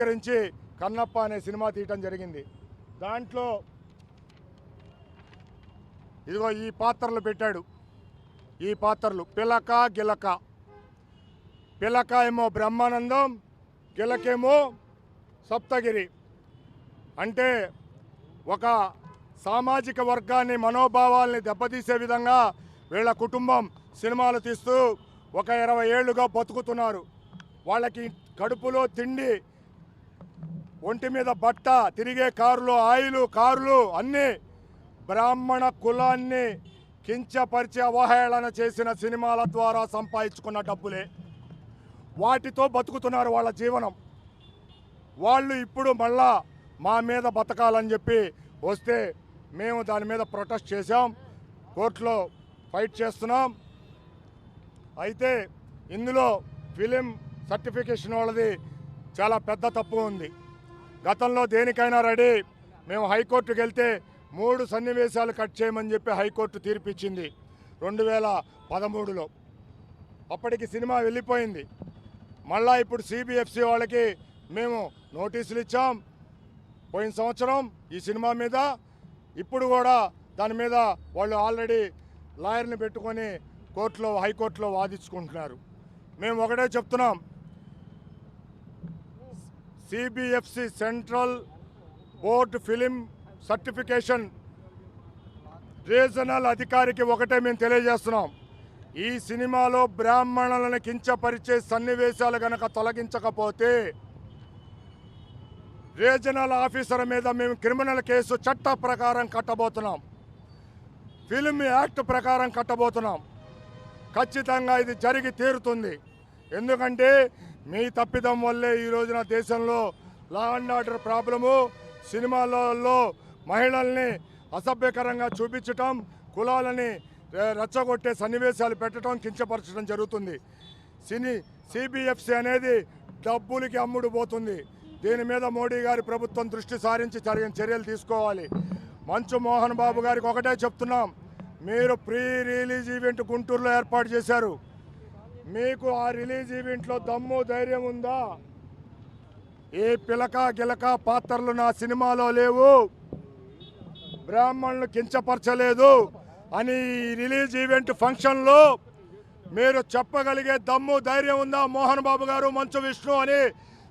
గురించి కన్నప్ప అనే సినిమా తీయటం జరిగింది. దాంట్లో ఇదిగో ఈ పాత్రలు పెట్టాడు. ఈ పాత్రలు పిలక గిలక. పిలక ఏమో బ్రహ్మానందం గిలకేమో సప్తగిరి. అంటే ఒక సామాజిక వర్గాన్ని మనోభావాల్ని దెబ్బతీసే విధంగా వీళ్ళ కుటుంబం సినిమాలు తీస్తూ ఒక ఇరవై ఏళ్ళుగా బతుకుతున్నారు. వాళ్ళకి కడుపులో తిండి ఒంటి మీద బట్ట తిరిగే కారులు ఆయిలు కారులు అన్నీ బ్రాహ్మణ కులాన్ని కించపరిచి అవహేళన చేసిన సినిమాల ద్వారా సంపాదించుకున్న డబ్బులే. వాటితో బతుకుతున్నారు వాళ్ళ జీవనం. వాళ్ళు ఇప్పుడు మళ్ళా మా మీద బతకాలని చెప్పి వస్తే మేము దాని మీద ప్రొటెస్ట్ చేశాం. కోర్టులో ఫైట్ చేస్తున్నాం. అయితే ఇందులో ఫిలిం సర్టిఫికేషన్ వాళ్ళది చాలా పెద్ద తప్పు ఉంది. గతంలో దేనికైనా రెడీ. మేము హైకోర్టుకి వెళ్తే మూడు సన్నివేశాలు కట్ చేయమని చెప్పి హైకోర్టు తీర్పిచ్చింది రెండు వేల పదమూడులో. అప్పటికి సినిమా వెళ్ళిపోయింది. మళ్ళా ఇప్పుడు సిబిఎఫ్సి వాళ్ళకి మేము నోటీసులు ఇచ్చాం. పోయిన సంవత్సరం ఈ సినిమా మీద ఇప్పుడు కూడా దాని మీద వాళ్ళు ఆల్రెడీ లాయర్ని పెట్టుకొని కోర్టులో హైకోర్టులో వాదించుకుంటున్నారు. మేము ఒకటే చెప్తున్నాం. CBFC central board film certification regional అధికారికి ఒకటే మేము తెలియజేస్తున్నాం. ఈ సినిమాలో బ్రాహ్మణులను కించపరిచే సన్నివేశాలు గనక తొలగించకపోతే రీజనల్ ఆఫీసర్ మీద మేము క్రిమినల్ కేసు చట్ట ప్రకారం కట్టబోతున్నాం. ఫిల్మ్ యాక్ట్ ప్రకారం కట్టబోతున్నాం. ఖచ్చితంగా ఇది జరిగి తీరుతుంది. ఎందుకంటే మీ తప్పిదం వల్లే ఈ రోజున దేశంలో లా అండ్ ఆర్డర్ ప్రాబ్లము. సినిమాలలో మహిళల్ని అసభ్యకరంగా చూపించటం కులాలని రెచ్చగొట్టే సన్నివేశాలు పెట్టడం కించపరచడం జరుగుతుంది. సినీ సిబిఎఫ్సి అనేది డబ్బులకి అమ్ముడు పోతుంది. దీని మీద మోడీ గారి ప్రభుత్వం దృష్టి సారించి జరిగిన చర్యలు తీసుకోవాలి. మంచు మోహన్ బాబు గారికి ఒకటే చెప్తున్నాం. మీరు ప్రీ రిలీజ్ ఈవెంట్ గుంటూరులో ఏర్పాటు చేశారు. మీకు ఆ రిలీజ్ ఈవెంట్లో దమ్ము ధైర్యం ఉందా? ఏ పిలక గిలక పాత్రలు నా సినిమాలో లేవు. బ్రాహ్మణులు కించపరచలేదు అని రిలీజ్ ఈవెంట్ ఫంక్షన్లో మీరు చెప్పగలిగే దమ్ము ధైర్యం ఉందా మోహన్ బాబు గారు మంచు విష్ణు అని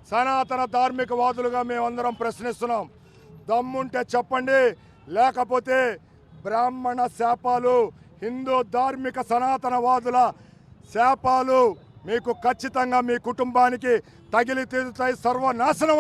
సనాతన ధార్మికవాదులుగా మేమందరం ప్రశ్నిస్తున్నాం. దమ్ముంటే చెప్పండి. లేకపోతే బ్రాహ్మణ శాపాలు హిందూ ధార్మిక సనాతనవాదుల శాపాలు మీకు ఖచ్చితంగా మీ కుటుంబానికి తగిలి తీరుతాయి. సర్వనాశనం